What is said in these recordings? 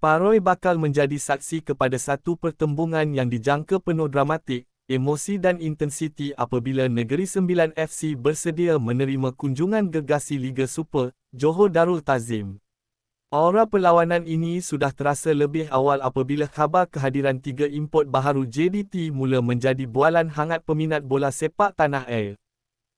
Paroi bakal menjadi saksi kepada satu pertembungan yang dijangka penuh dramatik, emosi dan intensiti apabila Negeri Sembilan FC bersedia menerima kunjungan gergasi Liga Super, Johor Darul Tazim. Aura perlawanan ini sudah terasa lebih awal apabila khabar kehadiran tiga import baharu JDT mula menjadi bualan hangat peminat bola sepak tanah air.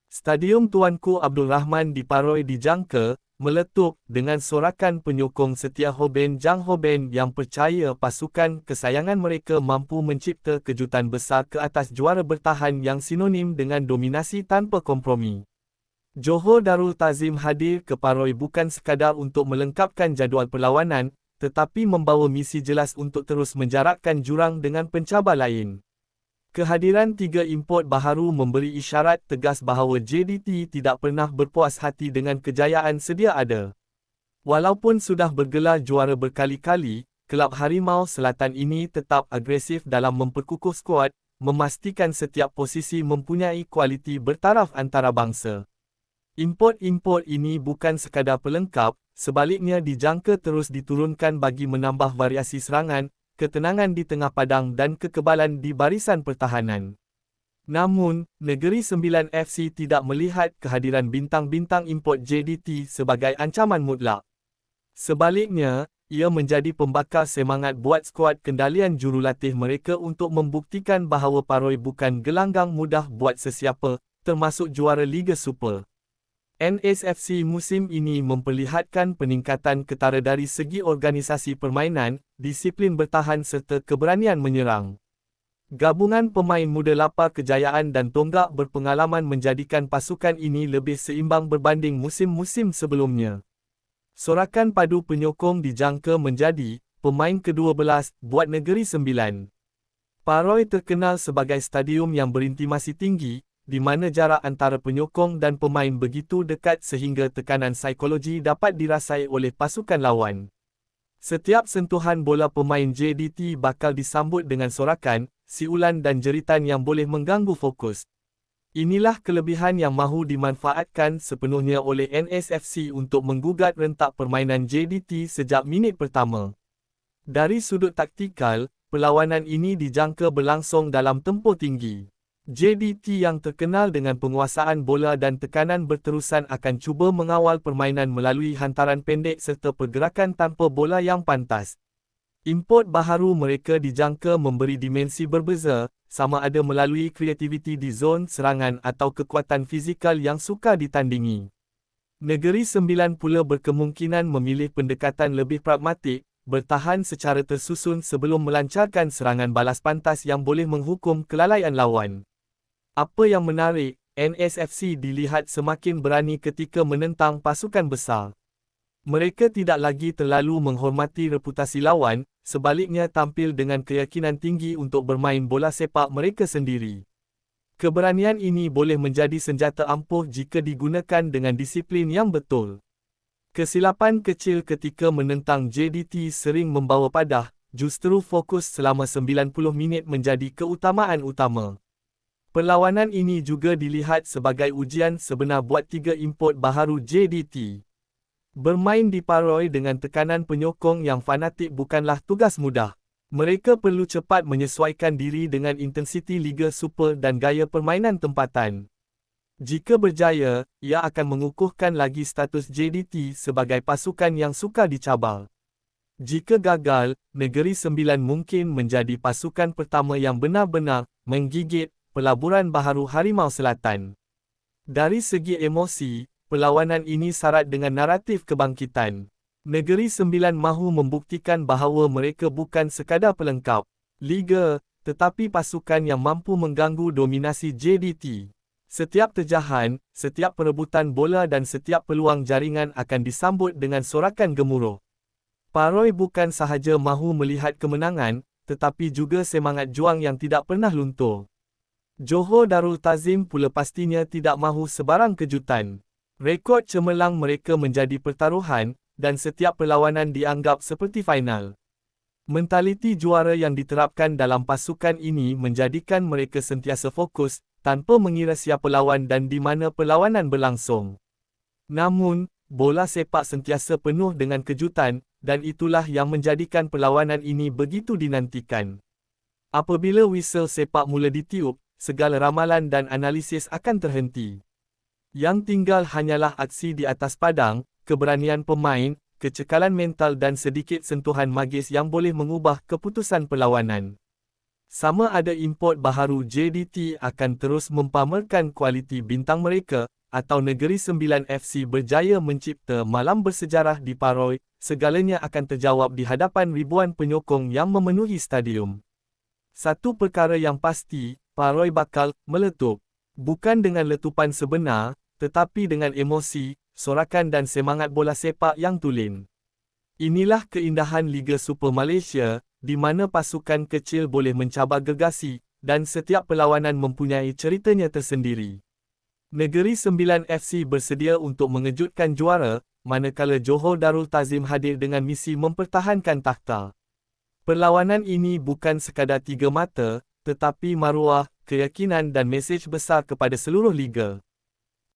Stadium Tuanku Abdul Rahman di Paroi dijangka, meletup dengan sorakan penyokong setia Hoben Jang Hoben yang percaya pasukan kesayangan mereka mampu mencipta kejutan besar ke atas juara bertahan yang sinonim dengan dominasi tanpa kompromi. Johor Darul Tazim hadir ke Paroi bukan sekadar untuk melengkapkan jadual perlawanan, tetapi membawa misi jelas untuk terus menjarakkan jurang dengan pencabar lain. Kehadiran tiga import baharu memberi isyarat tegas bahawa JDT tidak pernah berpuas hati dengan kejayaan sedia ada. Walaupun sudah bergelar juara berkali-kali, Kelab Harimau Selatan ini tetap agresif dalam memperkukuh skuad, memastikan setiap posisi mempunyai kualiti bertaraf antarabangsa. Import-import ini bukan sekadar pelengkap, sebaliknya dijangka terus diturunkan bagi menambah variasi serangan, ketenangan di tengah padang dan kekebalan di barisan pertahanan. Namun, Negeri Sembilan FC tidak melihat kehadiran bintang-bintang import JDT sebagai ancaman mutlak. Sebaliknya, ia menjadi pembakar semangat buat skuad kendalian jurulatih mereka untuk membuktikan bahawa Paroi bukan gelanggang mudah buat sesiapa, termasuk juara Liga Super. NSFC musim ini memperlihatkan peningkatan ketara dari segi organisasi permainan, disiplin bertahan serta keberanian menyerang. Gabungan pemain muda lapar kejayaan dan tonggak berpengalaman menjadikan pasukan ini lebih seimbang berbanding musim-musim sebelumnya. Sorakan padu penyokong dijangka menjadi pemain ke-12 buat Negeri Sembilan. Paroi terkenal sebagai stadium yang berintimasi tinggi, di mana jarak antara penyokong dan pemain begitu dekat sehingga tekanan psikologi dapat dirasai oleh pasukan lawan. Setiap sentuhan bola pemain JDT bakal disambut dengan sorakan, siulan dan jeritan yang boleh mengganggu fokus. Inilah kelebihan yang mahu dimanfaatkan sepenuhnya oleh NSFC untuk menggugat rentak permainan JDT sejak minit pertama. Dari sudut taktikal, perlawanan ini dijangka berlangsung dalam tempoh tinggi. JDT yang terkenal dengan penguasaan bola dan tekanan berterusan akan cuba mengawal permainan melalui hantaran pendek serta pergerakan tanpa bola yang pantas. Import baharu mereka dijangka memberi dimensi berbeza, sama ada melalui kreativiti di zon serangan atau kekuatan fizikal yang suka ditandingi. Negeri Sembilan pula berkemungkinan memilih pendekatan lebih pragmatik, bertahan secara tersusun sebelum melancarkan serangan balas pantas yang boleh menghukum kelalaian lawan. Apa yang menarik, NSFC dilihat semakin berani ketika menentang pasukan besar. Mereka tidak lagi terlalu menghormati reputasi lawan, sebaliknya tampil dengan keyakinan tinggi untuk bermain bola sepak mereka sendiri. Keberanian ini boleh menjadi senjata ampuh jika digunakan dengan disiplin yang betul. Kesilapan kecil ketika menentang JDT sering membawa padah, justru fokus selama 90 minit menjadi keutamaan utama. Perlawanan ini juga dilihat sebagai ujian sebenar buat tiga import baharu JDT. Bermain di Paroi dengan tekanan penyokong yang fanatik bukanlah tugas mudah. Mereka perlu cepat menyesuaikan diri dengan intensiti Liga Super dan gaya permainan tempatan. Jika berjaya, ia akan mengukuhkan lagi status JDT sebagai pasukan yang suka dicabar. Jika gagal, Negeri Sembilan mungkin menjadi pasukan pertama yang benar-benar menggigit Pelaburan Baharu Harimau Selatan. Dari segi emosi, perlawanan ini syarat dengan naratif kebangkitan. Negeri Sembilan mahu membuktikan bahawa mereka bukan sekadar pelengkap Liga, tetapi pasukan yang mampu mengganggu dominasi JDT. Setiap terjahan, setiap perebutan bola dan setiap peluang jaringan akan disambut dengan sorakan gemuruh. Paroi bukan sahaja mahu melihat kemenangan, tetapi juga semangat juang yang tidak pernah luntur. Johor Darul Tazim pula pastinya tidak mahu sebarang kejutan. Rekod cemerlang mereka menjadi pertaruhan, dan setiap perlawanan dianggap seperti final. Mentaliti juara yang diterapkan dalam pasukan ini menjadikan mereka sentiasa fokus, tanpa mengira siapa lawan dan di mana perlawanan berlangsung. Namun, bola sepak sentiasa penuh dengan kejutan, dan itulah yang menjadikan perlawanan ini begitu dinantikan. Apabila whistle sepak mula ditiup, segala ramalan dan analisis akan terhenti. Yang tinggal hanyalah aksi di atas padang, keberanian pemain, kecekalan mental dan sedikit sentuhan magis yang boleh mengubah keputusan perlawanan. Sama ada import baharu JDT akan terus mempamerkan kualiti bintang mereka, atau Negeri Sembilan FC berjaya mencipta malam bersejarah di Paroi, segalanya akan terjawab di hadapan ribuan penyokong yang memenuhi stadium. Satu perkara yang pasti, Paroi bakal meletup. Bukan dengan letupan sebenar, tetapi dengan emosi, sorakan dan semangat bola sepak yang tulen. Inilah keindahan Liga Super Malaysia, di mana pasukan kecil boleh mencabar gegasi, dan setiap perlawanan mempunyai ceritanya tersendiri. Negeri Sembilan FC bersedia untuk mengejutkan juara, manakala Johor Darul Tazim hadir dengan misi mempertahankan takhta. Perlawanan ini bukan sekadar tiga mata, tetapi maruah, keyakinan dan mesej besar kepada seluruh liga.